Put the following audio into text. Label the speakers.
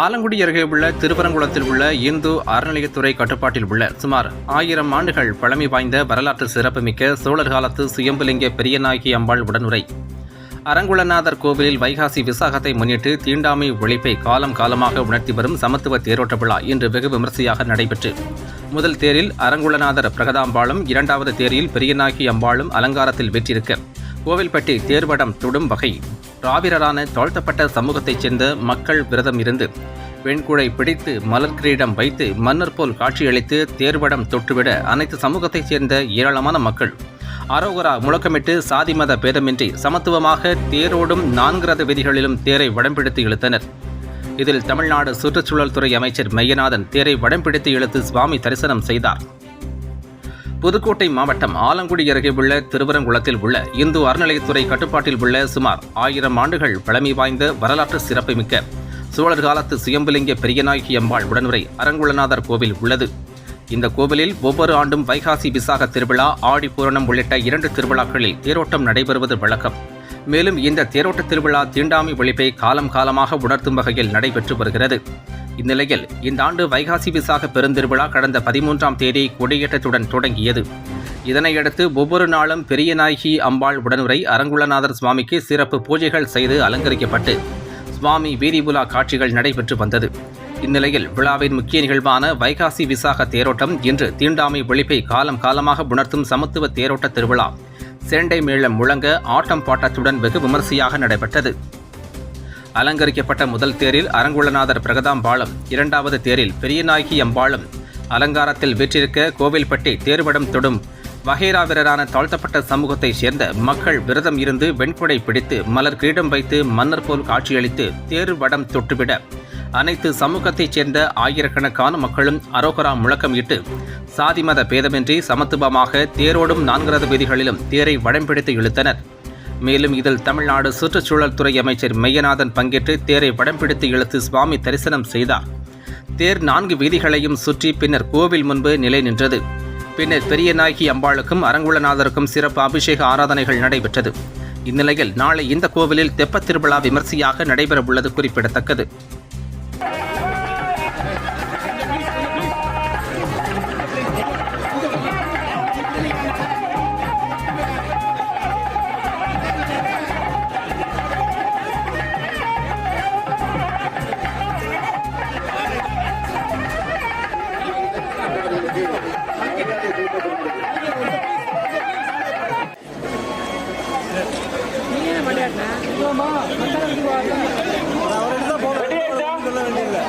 Speaker 1: ஆலங்குடி அருகே உள்ள திருப்பரங்குளத்தில் உள்ள இந்து அறநிலையத்துறை கட்டுப்பாட்டில் உள்ள சுமார் ஆயிரம் ஆண்டுகள் பழமை வாய்ந்த வரலாற்று சிறப்புமிக்க சோழர் காலத்து சுயம்புலிங்க பெரியநாயகி அம்பாள் உடனுரை. அரங்குளநாதர் கோவிலில் வைகாசி விசாகத்தை முன்னிட்டு தீண்டாமை ஒழிப்பை காலம் காலமாக உணர்த்தி வரும் சமத்துவ தேரோட்ட விழா இன்று வெகு விமர்சையாக நடைபெற்று. முதல் தேரில் அரங்குளநாதர் பிரகதாம்பாளும் இரண்டாவது தேரில் பெரியநாயகி அம்பாளும் அலங்காரத்தில் வெற்றிருக்க. கோவில்பட்டி தேர்வடம் தொடும் வகை. ராவிரரான தாழ்த்தப்பட்ட சமூகத்தைச் சேர்ந்த மக்கள் விரதம் இருந்து வெண்குழை பிடித்து மலர் கிரீடம் வைத்து மன்னர் போல் காட்சியளித்து தேர்வடம் தொட்டுவிட அனைத்து சமூகத்தைச் சேர்ந்த ஏராளமான மக்கள் அரோகரா முழக்கமிட்டு சாதி மத பேதமின்றி சமத்துவமாக தேரோடும் நான்கு ரத விதிகளிலும் தேரை வடம்பிடித்து இழுத்தனர். இதில் தமிழ்நாடு சுற்றுச்சூழல் துறை அமைச்சர் மையநாதன் தேரை வடம்பிடித்து இழுத்து சுவாமி தரிசனம் செய்தார். புதுக்கோட்டை மாவட்டம் ஆலங்குடி அருகே உள்ள திருவரங்குளத்தில் உள்ள இந்து அறநிலையத்துறை கட்டுப்பாட்டில் உள்ள சுமார் ஆயிரம் ஆண்டுகள் பழமை வாய்ந்த வரலாற்று சிறப்புமிக்க சோழர் காலத்து சுயம்புலிங்க பெரியநாயகி அம்பாள் உடனுரை அரங்குளநாதர் கோவில் உள்ளது. இந்த கோவிலில் ஒவ்வொரு ஆண்டும் வைகாசி விசாக திருவிழா ஆடி பூரணம் உள்ளிட்ட இரண்டு திருவிழாக்களில் தேரோட்டம் நடைபெறுவது வழக்கம். மேலும் இந்த தேரோட்ட திருவிழா தீண்டாமை ஒழிப்பை காலம் காலமாக உணர்த்தும் வகையில் நடைபெற்று வருகிறது. இந்நிலையில் இந்த ஆண்டு வைகாசி விசாக பெருந்திருவிழா கடந்த பதிமூன்றாம் தேதி கொடியேற்றத்துடன் தொடங்கியது. இதனையடுத்து ஒவ்வொரு நாளும் பெரியநாயகி அம்பாள் உடனுரை அரங்குளநாதர் சுவாமிக்கு சிறப்பு பூஜைகள் செய்து அலங்கரிக்கப்பட்டு சுவாமி வீதி உலா காட்சிகள் நடைபெற்று வந்தது. இந்நிலையில் விழாவின் முக்கிய நிகழ்வான வைகாசி விசாக தேரோட்டம் இன்று தீண்டாமை ஒழிப்பை காலம் காலமாக உணர்த்தும் சமத்துவ தேரோட்ட திருவிழா. சேண்டை மேளம் முழங்க ஆட்டம் பாட்டத்துடன் வெகு விமரிசையாக நடைபெற்றது. அலங்கரிக்கப்பட்ட முதல் தேரில் அரங்குளநாதர் பிரகதாம்பாளம் இரண்டாவது தேரில் பெரியநாயகி அம்பாளும் அலங்காரத்தில் வீற்றிருக்க கோவில்பட்டி தேர்வடம் தொடும் வகைரா வீரரான தாழ்த்தப்பட்ட சமூகத்தைச் சேர்ந்த மக்கள் விரதம் இருந்து வெண்குடை பிடித்து மலர் கிரீடம் வைத்து மன்னர் போல் காட்சியளித்து தேர் வடம் தொட்டுவிட அனைத்து சமூகத்தைச் சேர்ந்த ஆயிரக்கணக்கான மக்களும் அரோகரா முழக்கம் இட்டு சாதி மத பேதமின்றி சமத்துவமாக தேரோடும் நான்கரது வீதிகளிலும் தேரை வடம்பிடித்து இழுத்தனர். மேலும் இதில் தமிழ்நாடு சுற்றுச்சூழல் துறை அமைச்சர் மெய்யநாதன் பங்கேற்று தேரை படம் பிடித்து இழுத்து சுவாமி தரிசனம் செய்தார். தேர் நான்கு வீதிகளையும் சுற்றி பின்னர் கோவில் முன்பு நிலை நின்றது. பின்னர் பெரியநாயகி அம்பாளுக்கும் அரங்குளநாதருக்கும் சிறப்பு அபிஷேக ஆராதனைகள் நடைபெற்றது. இந்நிலையில் நாளை இந்த கோவிலில் தெப்பத் திருவிழா விமர்சையாக நடைபெறவுள்ளது குறிப்பிடத்தக்கது. அவர் எடுத்தா போட சொல்ல வேண்டியதில்லை.